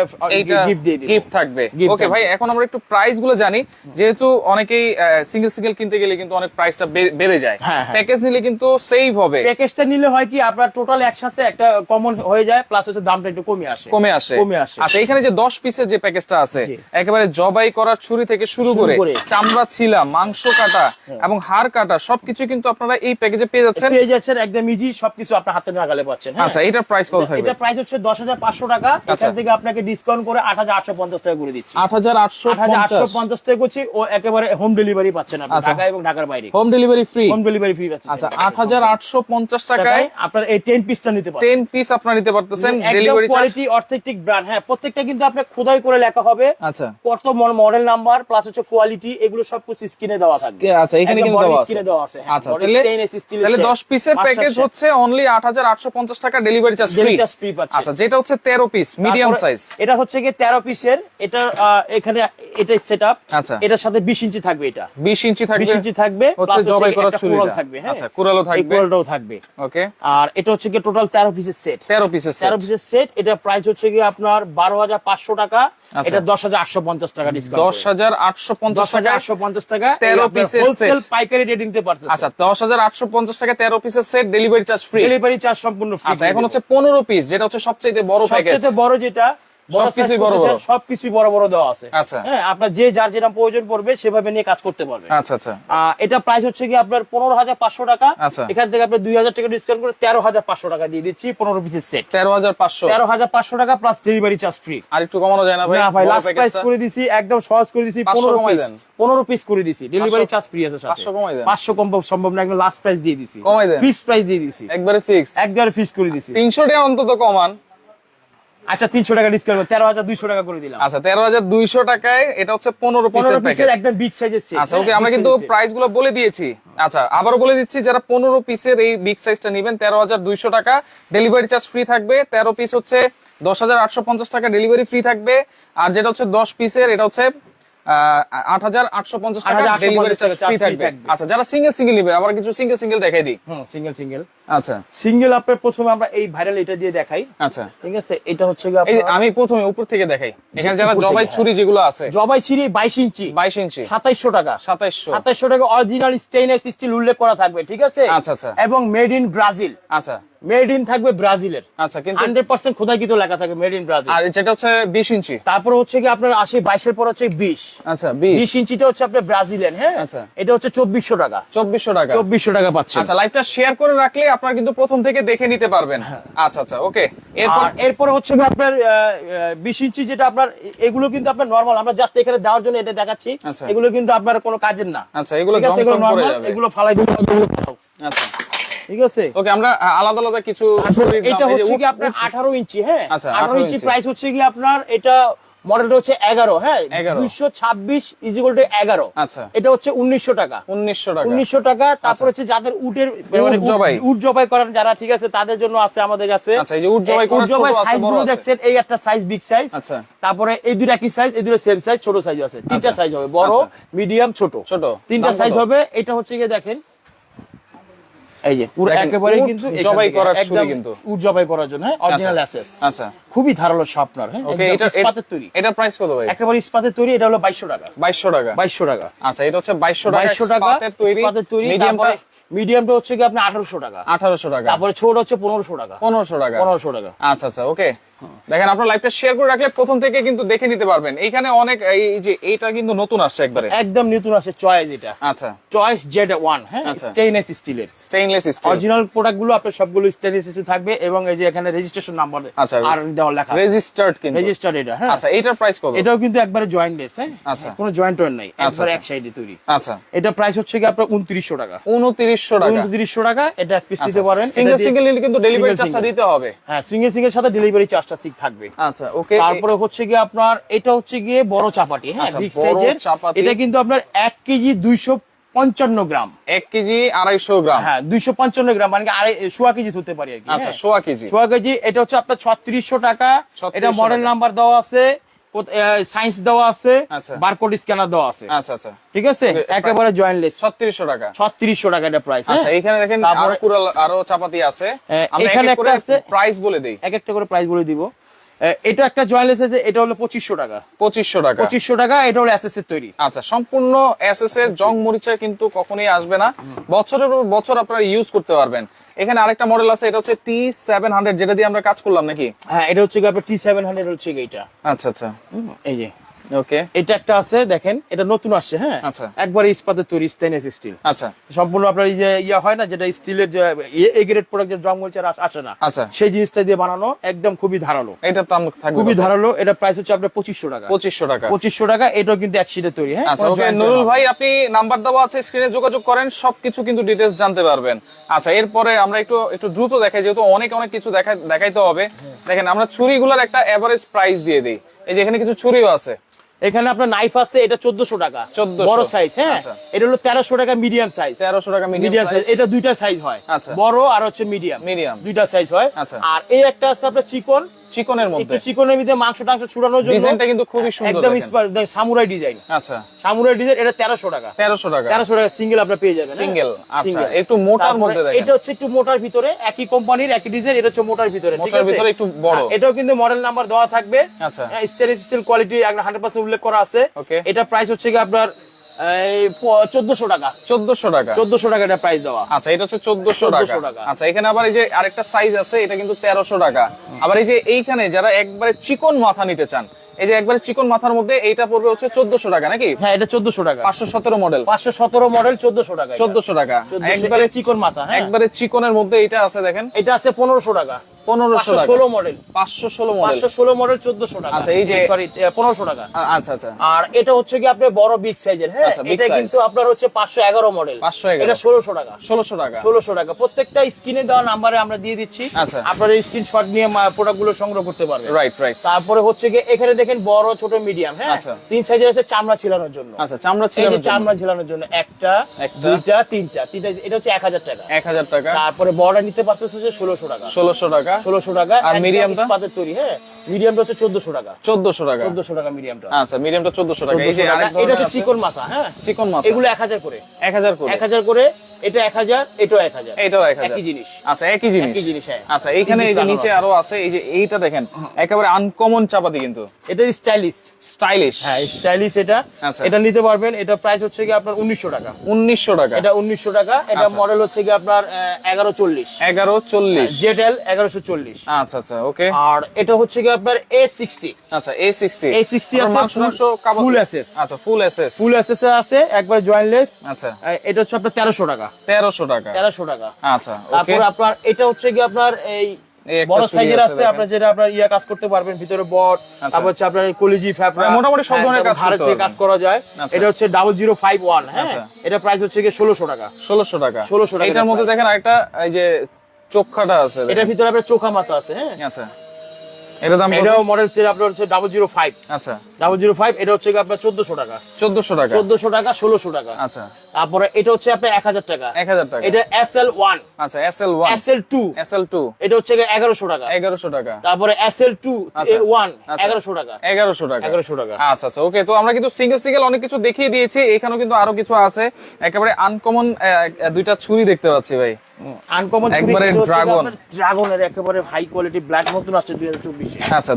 গিফট দিয়ে গিফট থাকবে। ওকে ভাই এখন আমরা একটু প্রাইসগুলো জানি। যেহেতু অনেকেই সিঙ্গেল সিঙ্গেল কিনতে গেলে কিন্তু অনেক প্রাইসটা বেড়ে যায়। হ্যাঁ, হ্যাঁ। প্যাকেজ নিলে কিন্তু সেভ হবে। প্যাকেজটা নিলে হয় কি আপনার টোটাল একসাথে একটা কমন হয়ে যায় প্লাস হচ্ছে দামটা একটু কমে আসে। কমে আসে। কমে আসে। আচ্ছা এখানে যে দশ পিসের যে প্যাকেজটা আছে একেবারে জবাই করার ছুরি থেকে শুরু করে করে। চামড়া ছিলা মাংস কাটা এবং হাড় কাটা সবকিছু কিন্তু আপনারা এই প্যাকেজে পেয়ে যাচ্ছেন। পেয়ে যাচ্ছেন একদম ইজি সবকিছু আপনার হাতে নাগালে পাচ্ছেন হ্যাঁ? আচ্ছা এটার প্রাইস কত থাকবে? এটা প্রাইস হচ্ছে দশ হাজার পাঁচশো টাকা। আচ্ছা। এখান থেকে আপনাকে ডিসকাউন্ট করে আট হাজার আটশো পঞ্চাশ টাকা করে দিচ্ছি। আট হাজার আটশো আট হাজার আটশো পঞ্চাশ টাকা করছি ও একেবারে হোম ডেলিভারি পাচ্ছেন আপনি আচ্ছা। ঢাকা এবং ঢাকার বাইরে। Home delivery free home delivery free পাচ্ছেন। আচ্ছা আট হাজার আটশো পঞ্চাশ টাকায় টাকায় আপনার এই টেন পিসটা নিতে পারবেন টেন পিস আপনারা নিতে পারতেছেন ডেলিভারি কোয়ালিটি অথেন্টিক ব্র্যান্ড হ্যাঁ প্রত্যেকটা কিন্তু আপনার খোদাই করে লেখা হবে। আচ্ছা। কত মডেল নাম্বার প্লাস হচ্ছে কোয়ালিটি এগুলো সবকিছু স্ক্রিনে দেওয়া থাকবে। আচ্ছা এখানে কিন্তু দেওয়া আছে। দেওয়া আছে। আচ্ছা তাহলে পিসের প্যাকেজ হচ্ছে অনলি টাকা delivery charge free Delivery charge পাচ্ছেন। আচ্ছা যেটা হচ্ছে তেরো পিস মিডিয়াম সাইজ এটা হচ্ছে কি তেরো পিসের এটা এখানে এটাই সেট আচ্ছা। এটার সাথে বিশ ইঞ্চি থাকবে এটা। বিশ ইঞ্চি বিশ থাকবে ইঞ্চি থাকবে হচ্ছে জবাই করার ছুরিটা। থাকবে হ্যাঁ? আচ্ছা, কুড়ালও থাকবে। এই থাকবে। ওকে আর এটা হচ্ছে কি টোটাল তেরো পিসের সেট তেরো পিসের তেরো পিসের সেট এটা প্রাইস হচ্ছে কি আপনার বারো হাজার পাঁচশো টাকা। আচ্ছা। এটা দশ হাজার আটশো পঞ্চাশ টাকা ডিসকাউন্ট দশ হাজার আটশো পঞ্চাশ দশ হাজার টাকা আটশো পঞ্চাশ টাকা। তেরো পিসের হোলসেল পাইকারি রেট নিতে পারতেছেন। আচ্ছা দশ হাজার আটশো পঞ্চাশ টাকা তেরো পিসের set delivery charge free delivery charge সম্পূর্ণ ফ্রি আচ্ছা এখন হচ্ছে পনেরো পিস যেটা হচ্ছে সবচেয়ে বড় প্যাকেজ সবচেয়ে বড় যেটা সবকিছুই বড় বড়। সবকিছুই বড় বড় দেওয়া আছে। আচ্ছা। হ্যাঁ আপনার যে যার যেটা প্রয়োজন পড়বে সেভাবে নিয়ে কাজ করতে পারবে। আচ্ছা আচ্ছা। এটা প্রাইস হচ্ছে কি আপনার পনেরো হাজার পাঁচশো টাকা। আচ্ছা। এখান থেকে আপনি দুই হাজার টাকা ডিসকাউন্ট করে তেরো হাজার পাঁচশো টাকা দিয়ে দিচ্ছি পনেরো পিসের সেট তেরো হাজার পাঁচশো। তেরো হাজার পাঁচশো টাকা প্লাস ডেলিভারি চার্জ ফ্রি আর একটু কমানো যায় না ভাই? না ভাই লাস্ট প্রাইস করে দিছি একদম সহজ করে দিছি পনেরো পিস পনেরো পিস করে দিছি। ডেলিভারি চার্জ ফ্রি আছে সাথে। 500 কমাই দেন। পাঁচশো কম সম্ভব না একদম লাস্ট প্রাইস দিয়ে দিছি। কমাই দেন। ফিক্স প্রাইস দিয়ে দিছি। একবারে একবার ফিক্স করে দিছি। তিনশো টাকা অন্তত কমান। আচ্ছা তিনশো টাকা ডিসকাউন্ট তেরো হাজার দুইশো টাকা করে দিলাম। আচ্ছা তেরো হাজার দুইশো টাকায় এটা হচ্ছে পনেরো পনেরো পিসের পিসের প্যাকেজ একদম বিগ সাইজের সেট আচ্ছা ওকে আমরা কিন্তু প্রাইসগুলো বলে দিয়েছি। আচ্ছা আবারও বলে দিচ্ছি যারা পনেরো পিসের এই বিগ সাইজটা নেবেন তেরো হাজার দুইশো টাকা ডেলিভারি চার্জ ফ্রি থাকবে। তেরো পিস হচ্ছে দশ হাজার আটশো পঞ্চাশ টাকা ডেলিভারি ফ্রি থাকবে। আর যেটা হচ্ছে দশ পিসের এটা হচ্ছে আট হাজার আটশো পঞ্চাশ টাকা 8,850 ডেলিভারি চার্জ টাকা ফ্রি charge free থাকবে। থাকবে। আচ্ছা যারা সিঙ্গেল সিঙ্গেল নেবে আবার কিছু সিঙ্গেল সিঙ্গেল দেখাই দিই। সিঙ্গেল সিঙ্গেল আচ্ছা। সিঙ্গেল আপনার প্রথমে আমরা এই ভাইরাল এটা দিয়ে দেখাই। আচ্ছা। ঠিক আছে? এটা হচ্ছে আমি প্রথমে উপর থেকে দেখাই। এখানে যারা জবাই হ্যাঁ। ছুরি যেগুলো আছে। জবাই ছিঁড়ি বাইশ ইঞ্চি। বাইশ ইঞ্চি। সাতাইশশো টাকা। সাতাইশশো। সাতাইশশো টাকা অরিজিনাল স্টেইনলেস স্টিল উল্লেখ করা থাকবে ঠিক আছে? আচ্ছা, আচ্ছা। এবং মেড ইন ব্রাজিল আচ্ছা। মেড ইন থাকবে ব্রাজিলের। আচ্ছা কিন্তু হান্ড্রেড পার্সেন্ট খোদাইকিত লেখা থাকবে মেড ইন ব্রাজিল আর যেটা হচ্ছে বিশ ইঞ্চি। তারপরে হচ্ছে কি আপনার আশি বাইশের পর হচ্ছে বিশ। আচ্ছা বিশ। ইঞ্চিটা হচ্ছে আপনার ব্রাজিলের হ্যাঁ? আচ্ছা। এটা হচ্ছে চব্বিশশো টাকা। চব্বিশশো টাকা। চব্বিশশো টাকা পাচ্ছেন। আচ্ছা লাইভটা শেয়ার করে রাখলে আপনারা কিন্তু প্রথম থেকে দেখে নিতে পারবেন। আচ্ছা আচ্ছা ওকে এরপর এরপরে হচ্ছে আপনার বিশ ইঞ্চি যেটা আপনার এগুলো কিন্তু আপনার নর্মাল আমরা জাস্ট এখানে দেওয়ার জন্য এটা দেখাচ্ছি। আচ্ছা। এগুলো কিন্তু আপনার কোনো কাজের না। আচ্ছা এগুলো এগুলো নর্মাল এগুলো ফালাই। আচ্ছা। ঠিক আছে? ওকে আমরা আলাদা আলাদা কিছু এটা হচ্ছে কি আপনার আঠারো ইঞ্চি হ্যাঁ? আচ্ছা, 18 ইঞ্চি ইঞ্চি। প্রাইস হচ্ছে কি আপনার এটা মডেলটা হচ্ছে এগারো হ্যাঁ? 11 দুইশো ছাব্বিশ ইজিকল টু এগারো। আচ্ছা। এটা হচ্ছে উনিশশো টাকা। উনিশশো টাকা। উনিশশো টাকা তারপর হচ্ছে যাদের উটের মানে জবাই। উট জবাই করার যারা ঠিক আছে তাদের জন্য আছে আমাদের কাছে। আচ্ছা, এই যে উট জবাই সাইজগুলো দেখছেন এই একটা সাইজ বিগ সাইজ আচ্ছা। তারপরে এই দুটো একই সাইজ এই দুটো সেম সাইজ ছোট সাইজ আছে। তিনটা আচ্ছা। সাইজ হবে বড় আচ্ছা। মিডিয়াম ছোট। ছোট। তিনটা সাইজ হবে এটা হচ্ছে গিয়ে দেখেন এই যে পুরো একেবারে কিন্তু জবাই করার ছুরি কিন্তু। উট জবাই করার জন্য অরিজিনাল আচ্ছা। অ্যাসেস আচ্ছা। খুবই ধারালো শার্পনার হ্যাঁ? ওকে এটা ইস্পাতের তৈরি। এটা প্রাইস কত ভাই? একেবারে ইস্পাতের তৈরি এটা হলো টাকা। টাকা। টাকা। আচ্ছা এটা হচ্ছে টাকা বাইশশো টাকা ইস্পাতের তৈরি। ইস্পাতের তৈরি মিডিয়ামটা মিডিয়ামটা হচ্ছে কি আপনার আঠারোশো টাকা। আঠারোশো টাকা। তারপরে ছোট হচ্ছে পনেরোশো টাকা। পনেরোশো টাকা। পনেরোশো টাকা। আচ্ছা আচ্ছা ওকে দেখেন আপনার লাইভটা শেয়ার করে রাখলে প্রথম থেকে কিন্তু দেখে নিতে পারবেন। এইখানে অনেক এই যে এইটা কিন্তু নতুন আসছে একবারে। একদম নতুন আছে চয়েস এটা। আচ্ছা। চয়েস জেড ওয়ান হ্যাঁ। স্টেইনলেস স্টিলের স্টেইনলেস স্টিল অরিজিনাল প্রোডাক্টগুলো আপনার সবগুলো স্টেইনলেস স্টিল থাকবে এবং এই যে এখানে রেজিস্ট্রেশন নাম্বার আচ্ছা। আর দেওয়া লেখা রেজিস্টার্ড কিন্তু। রেজিস্টার্ড এটা হ্যাঁ। আচ্ছা এইটার প্রাইস কত? এটাও কিন্তু একবারে জয়েন্টলেস হ্যাঁ? আচ্ছা। কোনো জয়েন্ট টয়েন্ট নাই আচ্ছা, একবারে আচ্ছা। এক সাইডে তৈরি। আচ্ছা। এটা প্রাইস হচ্ছে কি আপনার উনত্রিশশো টাকা। উনত্রিশশো টাকা। উনত্রিশশো টাকা এটা এক পিস দিতে আচ্ছা, পারেন সিঙ্গেল সিঙ্গেল কিন্তু ডেলিভারি চার্জটা দিতে হবে। হ্যাঁ সিঙ্গেল সিঙ্গেল সাথে ডেলিভারি চার্জটা ঠিক থাকবে। আচ্ছা ওকে। তারপরে হচ্ছে গিয়ে আপনার এটা হচ্ছে গিয়ে বড় চাপাটি হ্যাঁ আচ্ছা, বিগ সাইজের এটা কিন্তু আপনার এক কেজি দুইশো পঞ্চান্ন গ্রাম। এক কেজি আড়াইশো গ্রাম। হ্যাঁ দুইশো পঞ্চান্ন গ্রাম মানে সোয়া কেজি ধরতে পারি আর কি আচ্ছা হ্যাঁ। সোয়া কেজি। সোয়া কেজি এটা হচ্ছে আপনার ছত্রিশশো টাকা। এটা মডেল নাম্বার দেওয়া আছে। সায়েন্স দেওয়া আছে আচ্ছা। বারকোড স্ক্যানার দেওয়া আছে। আচ্ছা আচ্ছা। ঠিক আছে? একেবারে জয়েন্টলেস ছত্রিশশো টাকা। ছত্রিশশো টাকা এটা প্রাইস আচ্ছা এখানে দেখেন আরও কুড়াল আরও চাপাতি আছে। হ্যাঁ, এখানে একটা আছে। প্রাইস বলে দেই। এক একটা করে প্রাইস বলে দিব। এটা একটা জয়েন্টলেস আছে এটা হলো পঁচিশশো টাকা। পঁচিশশো টাকা। পঁচিশশো টাকা এটা হলো এসএস এর তৈরি। আচ্ছা সম্পূর্ণ এসএস এর জং মরিচা কিন্তু কখনোই আসবে না। বছরের পর বছর আপনারা ইউজ করতে পারবেন। এখানে আরেকটা মডেল আছে এটা হচ্ছে টি সেভেন হান্ড্রেড যেটা দিয়ে আমরা কাজ করলাম নাকি? হ্যাঁ এটা হচ্ছে আপনার টি সেভেন হান্ড্রেড হচ্ছে এইটা। আচ্ছা আচ্ছা। এই যে। ওকে এটা একটা আছে দেখেন এটা নতুন আসছে হ্যাঁ? আচ্ছা। একবার ইস্পাতের তৈরি স্টেনলেস স্টিল আচ্ছা। সম্পূর্ণ আপনার এই যে ইয়া হয় না যেটা স্টিলের যে এ গ্রেড প্রোডাক্ট যে ড্রাম মরিচার আসে না। আচ্ছা। সেই জিনিসটা দিয়ে বানানো একদম খুবই ধারালো। এটার দাম থাকবে খুবই ধারালো এটা প্রাইস হচ্ছে আপনার পঁচিশশো টাকা। টাকা। এটাও কিন্তু এক শিটে তৈরি হ্যাঁ? আচ্ছা ওকে নুরুল ভাই আপনি নাম্বার দেওয়া আছে স্ক্রিনে যোগাযোগ করেন সবকিছু কিন্তু ডিটেলস জানতে পারবেন। আচ্ছা এরপরে আমরা একটু একটু দ্রুত দেখাই যেহেতু অনেক অনেক কিছু দেখা দেখাইতে হবে। দেখেন আমরা ছুরিগুলোর একটা এভারেজ প্রাইস দিয়ে দিই। এই যে এখানে কিছু ছুরিও আছে। এখানে আপনার নাইফ আছে এটা চোদ্দশো টাকা। চোদ্দ বড় সাইজ হ্যাঁ? আচ্ছা। এটা হলো তেরোশো টাকা মিডিয়াম সাইজ তেরোশো টাকা মিডিয়াম মিডিয়াম সাইজ এটা দুইটা সাইজ হয়। আচ্ছা। বড় আর হচ্ছে মিডিয়াম মিডিয়াম দুইটা সাইজ হয়। আচ্ছা। আর এই একটা আছে আপনার চিকন। চিকনের একটু মধ্যে চিকনের মধ্যে মাংস টাংস ছুড়ানোর জন্য ডিজাইনটা কিন্তু খুবই সুন্দর একদম। সামুরাই ডিজাইন আচ্ছা সামুরাই ডিজাইন এটা তেরোশো টাকা তেরোশো টাকা তেরোশো টাকা সিঙ্গেল আপনার পেয়ে যাবেন হ্যাঁ? Single, আচ্ছা, একটু মোটার মধ্যে দেখেন। এটা হচ্ছে একটু মোটার ভিতরে একই কোম্পানির একই ডিজাইন এটা হচ্ছে মোটার ভিতরে ঠিক মোটার আছে? ভিতরে একটু বড়। হ্যাঁ, এটাও কিন্তু মডেল নাম্বার দেওয়া থাকবে আচ্ছা। স্টেনলেস স্টিল কোয়ালিটি একদম হান্ড্রেড পার্সেন্ট উল্লেখ করা আছে এটা প্রাইস হচ্ছে কি আপনার চোদ্দশো টাকা। চোদ্দশো টাকা। চোদ্দশো টাকা এটা প্রাইস দেওয়া। আচ্ছা এটা হচ্ছে চোদ্দশো টাকা। টাকা। আচ্ছা এখানে আবার এই যে আরেকটা সাইজ আছে এটা কিন্তু তেরোশো টাকা। আবার এই যে এইখানে যারা একবারে চিকন মাথা নিতে চান এই যে একবারে চিকন মাথার মধ্যে এইটা পড়বে হচ্ছে চোদ্দশো টাকা নাকি? হ্যাঁ এটা চোদ্দশো টাকা। পাঁচশো সতেরো মডেল পাঁচশো সতেরো মডেল চোদ্দশো টাকা চোদ্দশো টাকা। একবারে চিকন মাথা হ্যাঁ। একবারে চিকনের মধ্যে এটা আছে দেখেন। এটা আছে পনেরোশো টাকা। পনেরোশো ষোলো মডেল পাঁচশো ষোলো মডেল পাঁচশো ষোলো মডেল চোদ্দশো টাকা। আচ্ছা, এই যে- সরি পনেরোশো টাকা। আচ্ছা আচ্ছা। আর এটা হচ্ছে কি আপনার বড় বিগ সাইজের হ্যাঁ? আচ্ছা, এটা কিন্তু আপনার হচ্ছে পাঁচশো এগারো মডেল 511 এটা ষোলোশো টাকা। ষোলোশো টাকা। ষোলোশো টাকা। প্রত্যেকটা স্ক্রিনে দেওয়া নাম্বারে আমরা দিয়ে দিচ্ছি। আচ্ছা। আপনারা স্ক্রিনশট নিয়ে প্রোডাক্টগুলো সংগ্রহ করতে পারবেন। রাইট রাইট তারপরে হচ্ছে গিয়ে এখানে দেখেন বড় ছোট মিডিয়াম হ্যাঁ? আচ্ছা। তিন সাইজের আছে চামড়া ছিলানোর জন্য। আচ্ছা চামড়া ছিল চামড়া ঝিলানোর জন্য একটা একটা। দুইটা তিনটা। তিনটা এটা হচ্ছে এক হাজার টাকা। এক হাজার টাকা। তারপরে বড়টা নিতে পারতেছে হচ্ছে ষোলোশো টাকা। ষোলোশো টাকা। ষোলোশো টাকা আর মিডিয়ামটা? ইস্পাতের তৈরি হ্যাঁ? মিডিয়ামটা হচ্ছে চোদ্দশো টাকা। চোদ্দশো টাকা। চোদ্দশো টাকা মিডিয়ামটা আচ্ছা মিডিয়ামটা চোদ্দশো টাকা। এই যে 1400 টাকা। আরেক এটা হচ্ছে চিকন মাথা হ্যাঁ? চিকন মাথা। এগুলো এক হাজার করে। এক হাজার করে। এক হাজার করে এটা এক হাজার এটাও এক হাজার। এইটাও এক হাজার। একই জিনিস। আচ্ছা একই জিনিস। একই জিনিস, হ্যাঁ। আচ্ছা এইখানে এই যে নিচে আরও আছে এই যে এইটা দেখেন একেবারে আনকমন চাপাতি কিন্তু। এটা স্টাইলিশ। স্টাইলিশ। হ্যাঁ স্টাইলিশ এটা। আচ্ছা। এটা নিতে পারবেন এটা প্রাইস হচ্ছে কি আপনার উনিশশো টাকা। উনিশশো টাকা। এটা উনিশশো টাকা এটা আচ্ছা। মডেল হচ্ছে কি আপনার এগারো চল্লিশ। এগারো চল্লিশ। জেটেল এগারোশো চল্লিশ। আচ্ছা আচ্ছা ওকে। আর এটা হচ্ছে কি আপনার এ সিক্সটি আচ্ছা এ সিক্সটি এ সিক্সটি আছে মাংস মাংস ফুল এসএস আচ্ছা ফুল এসএস ফুল এসএস আছে একবার জয়েন্টলেস আচ্ছা। এটা হচ্ছে আপনার তেরোশো টাকা। তেরোশো টাকা। তেরোশো টাকা। আচ্ছা তারপর আপনার এটা হচ্ছে কি আপনার এই বড় সাইজের আছে আপনার যেটা আপনার ইয়া কাজ করতে পারবেন ভিতরে বট আচ্ছা। তারপর হচ্ছে আপনার কলিজি ফ্যাপরা মানে মোটামুটি সব ধরনের কাজ করতে থেকে। কাজ করা যায়। আচ্ছা। এটা হচ্ছে ডাবল জিরো ফাইভ ওয়ান হ্যাঁ? আচ্ছা। এটা প্রাইস হচ্ছে কি ষোলোশো টাকা। ষোলোশো টাকা। 1600 টাকা এটার মধ্যে দেখেন আরেকটা এই যে চোখাটা আছে। এটার ভিতরে আপনার চোখা মাথা আছে হ্যাঁ? আচ্ছা। এটা দাম এটাও মডেল আপনার হচ্ছে ডাবল জিরো ফাইভ আচ্ছা। ডাবল জিরো ফাইভ এটা হচ্ছে আপনার চোদ্দশো টাকা। চোদ্দশো টাকা। চোদ্দশো টাকা ষোলোশো টাকা। আচ্ছা। তারপরে এটা হচ্ছে আপনার এক হাজার টাকা। এক হাজার টাকা। এটা এস এল ওয়ান আচ্ছা S L one S L two S L two এটা হচ্ছে এগারোশো টাকা। এগারোশো টাকা। তারপরে এস এল টু। ওয়ান। এগারোশো টাকা। এগারোশো টাকা। এগারোশো টাকা। আচ্ছা আচ্ছা ওকে তো আমরা কিন্তু সিঙ্গেল সিঙ্গেল অনেক কিছু দেখিয়ে দিয়েছি। এখানেও কিন্তু আরও কিছু আছে। একেবারে আনকমন দুইটা ছুরি দেখতে পাচ্ছি ভাই। আনকমন একবারে ড্রাগন ড্রাগনের একেবারে হাই কোয়ালিটি ব্ল্যাক মতন আছে দুই হাজার চব্বিশে আচ্ছা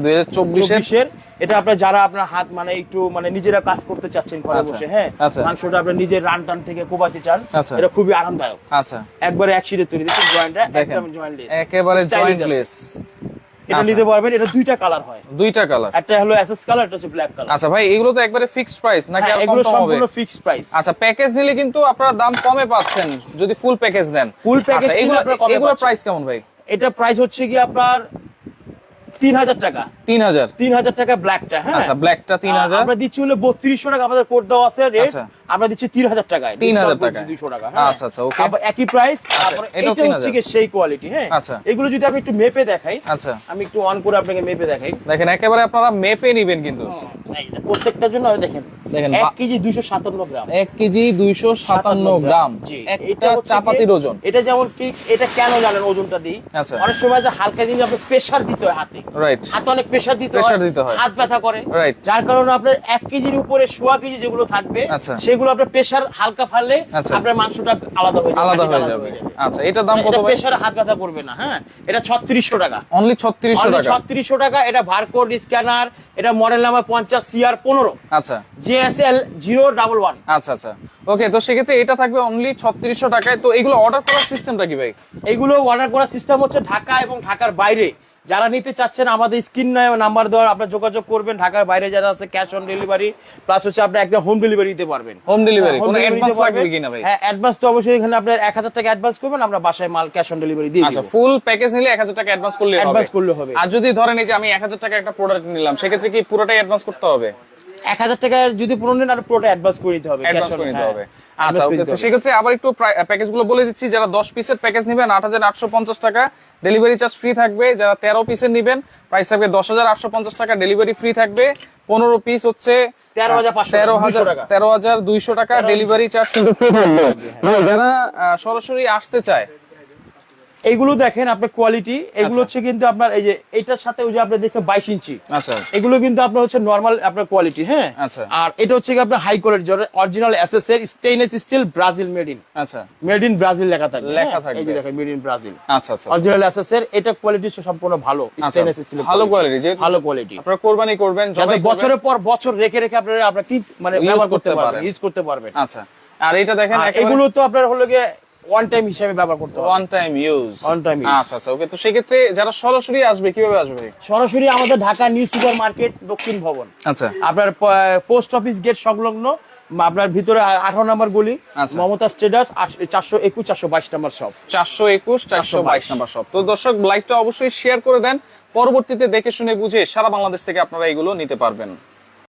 এটা আপনার যারা আপনার হাত মানে একটু মানে নিজেরা কাজ করতে চাচ্ছেন ঘরে আচ্ছা, বসে হ্যাঁ আচ্ছা। মাংসটা আপনার নিজের রান টান থেকে কোবাতে চান আচ্ছা। এটা খুবই আরামদায়ক। আচ্ছা। একবারে এক সিটে তৈরি দেখুন জয়েন্টটা একদম জয়েন্টলেস একেবারে জয়েন্টলেস এটা আচ্ছা। নিতে পারবেন এটা দুইটা কালার হয়। দুইটা কালার একটা হলো এসএস কালার একটা হচ্ছে ব্ল্যাক কালার আচ্ছা ভাই এগুলো তো একবারে ফিক্সড প্রাইস নাকি আর কম এগুলো হবে সম্পূর্ণ ফিক্সড প্রাইস আচ্ছা প্যাকেজ নিলে কিন্তু আপনারা দাম কমে পাচ্ছেন যদি ফুল প্যাকেজ নেন ফুল প্যাকেজ আচ্ছা নিলে এগুলো পাচ্ছেন। প্রাইস কেমন ভাই? এটা প্রাইস হচ্ছে কি আপনার তিন হাজার টাকা। তিন হাজার তিন হাজার টাকা ব্ল্যাকটা হ্যাঁ? আচ্ছা ব্ল্যাকটা তিন হাজার আমরা দিচ্ছি হলো বত্রিশশো টাকা আমাদের কোড দেওয়া আছে রেট আচ্ছা। আমরা দিচ্ছি তিন হাজার টাকায় 3000 Discount টাকায়। করছি 200 টাকা। আচ্ছা, আচ্ছা, okay। একই প্রাইস এটা হচ্ছে 3000 সেই কোয়ালিটি হ্যাঁ? আচ্ছা। এগুলো যদি আমি একটু মেপে দেখাই আচ্ছা। আমি একটু অন করে আপনাকে মেপে দেখাই। দেখেন একেবারে আপনারা মেপে নিবেন কিন্তু। প্রত্যেকটার জন্য দেখেন দেখেন, এক কেজি দুইশো সাতান্ন গ্রাম। এক কেজি দুইশো সাতান্ন গ্রাম। একটা এটা চাপাতির ওজন। এটা যেমন কি এটা কেন জানেন ওজনটা দিই? আচ্ছা। অনেক সময় যে হালকা জিনিস প্রেসার দিতে হয় হাতে। রাইট হাতে অনেক প্রেসার দিতে দিতে হয়। হাত ব্যথা করে। Right. যার কারণে আপনার কেজির উপরে সোয়া কেজি যেগুলো থাকবে আচ্ছা। সেগুলো আপনার প্রেসার হালকা ফাললে আচ্ছা। আপনার মাংসটা আলাদা হয়ে যাবে আলাদা হয়ে যাবে। আচ্ছা এটার দাম কত ভাই? প্রেসার হাত ব্যথা করবে না হ্যাঁ? এটা ছত্রিশশো টাকা। অনলি ছত্রিশশো টাকা? ছত্রিশশো টাকা এটা ভারকোড স্ক্যানার এটা মডেল নাম্বার পঞ্চাশ সিআর পনেরো। আচ্ছা। জেএসএল জিরো ডাবল ওয়ান আচ্ছা আচ্ছা। ওকে তো সেক্ষেত্রে এটা থাকবে অনলি ছত্রিশশো টাকায়। তো এগুলো অর্ডার করার সিস্টেমটা কি ভাই? এইগুলো অর্ডার করার সিস্টেম হচ্ছে ঢাকা এবং ঢাকার বাইরে। যারা নিতে চাচ্ছেন আমাদের স্ক্রিন নাম্বার দেওয়ার আপনার যোগাযোগ করবেন। ঢাকার বাইরে যারা আছে ক্যাশ অন ডেলিভারি প্লাস হচ্ছে আপনি একদম হোম ডেলিভারি দিতে পারবেন। হোম ডেলিভারি কোনো অ্যাডভান্স লাগবে। কিনা ভাই? হ্যাঁ অ্যাডভান্স তো অবশ্যই এখানে এক হাজার টাকা অ্যাডভান্স করবেন। আমরা বাসায় মাল ক্যাশ অন ডেলিভারি দিয়ে আচ্ছা ফুল প্যাকেজ নিলে এক হাজার টাকা অ্যাডভান্স করলে হবে। অ্যাডভান্স করলে হবে। আর যদি ধরেন এই যে আমি এক হাজার টাকা একটা প্রোডাক্ট নিলাম সেক্ষেত্রে কি পুরোটাই অ্যাডভান্স করতে হবে? এক হাজার টাকা যদি পুরো নেন আর পুরোটা অ্যাডভান্স করে দিতে হবে অ্যাডভান্স করে হবে। আচ্ছা। সেক্ষেত্রে আবার একটু প্যাকেজগুলো বলে দিচ্ছি। যারা দশ পিসের প্যাকেজ নেবেন আট হাজার আটশো পঞ্চাশ টাকা ডেলিভারি চার্জ ফ্রি থাকবে। যারা তেরো পিসের নেবেন প্রাইস থাকবে দশ হাজার আটশো পঞ্চাশ টাকা ডেলিভারি ফ্রি থাকবে। পনেরো পিস হচ্ছে 13,500 তেরো হাজার টাকা। তেরো হাজার দুইশো টাকা ডেলিভারি চার্জ কিন্তু যারা সরাসরি আসতে চায় এগুলো দেখেন আপনার কোয়ালিটি এগুলো আচ্ছা। হচ্ছে কিন্তু আপনার এই যে এটার সাথে ওই যে আপনি দেখছেন বাইশ ইঞ্চি। আচ্ছা। এগুলো কিন্তু আপনার হচ্ছে নর্মাল আপনার কোয়ালিটি হ্যাঁ? আচ্ছা। আর এটা হচ্ছে কি আপনার হাই কোয়ালিটি অরিজিনাল এসএস এর stainless steel Brazil made in আচ্ছা। মেড ইন ব্রাজিল লেখা লেখা হ্যাঁ? থাকবে। এই যে দেখেন মেড ইন ব্রাজিল আচ্ছা আচ্ছা অরিজিনাল এসএস এর এটা কোয়ালিটি সম্পূর্ণ ভালো স্টেইনলেস স্টিল আচ্ছা, ভালো কোয়ালিটি যে ভালো কোয়ালিটি আপনারা কোরবানি করবেন যাতে। বছরের পর বছর রেখে রেখে আপনারা আপনারা কি মানে ব্যবহার করতে করতে পারবেন ইউজ করতে পারবেন। আচ্ছা। আর এটা দেখেন এগুলো তো আপনার হলো গিয়ে ওয়ান টাইম হিসেবে ব্যবহার করতে one time use One time use। আচ্ছা আচ্ছা ওকে তো সেক্ষেত্রে যারা সরাসরি আসবে কীভাবে আসবে সরাসরি আমাদের ঢাকা নিউ সুপার মার্কেট দক্ষিণ ভবন। আচ্ছা। আপনার পোস্ট অফিস গেট সংলগ্ন আপনার ভিতরে আঠারো নম্বর গলি আচ্ছা। মমতা স্টেডাস চারশো একুশ চারশো বাইশ নম্বর সব চারশো একুশ চারশো বাইশ 422 নাম্বার সব তো দর্শক লাইভটা অবশ্যই শেয়ার করে দেন। পরবর্তীতে দেখে শুনে বুঝে সারা বাংলাদেশ থেকে আপনারা এগুলো নিতে পারবেন।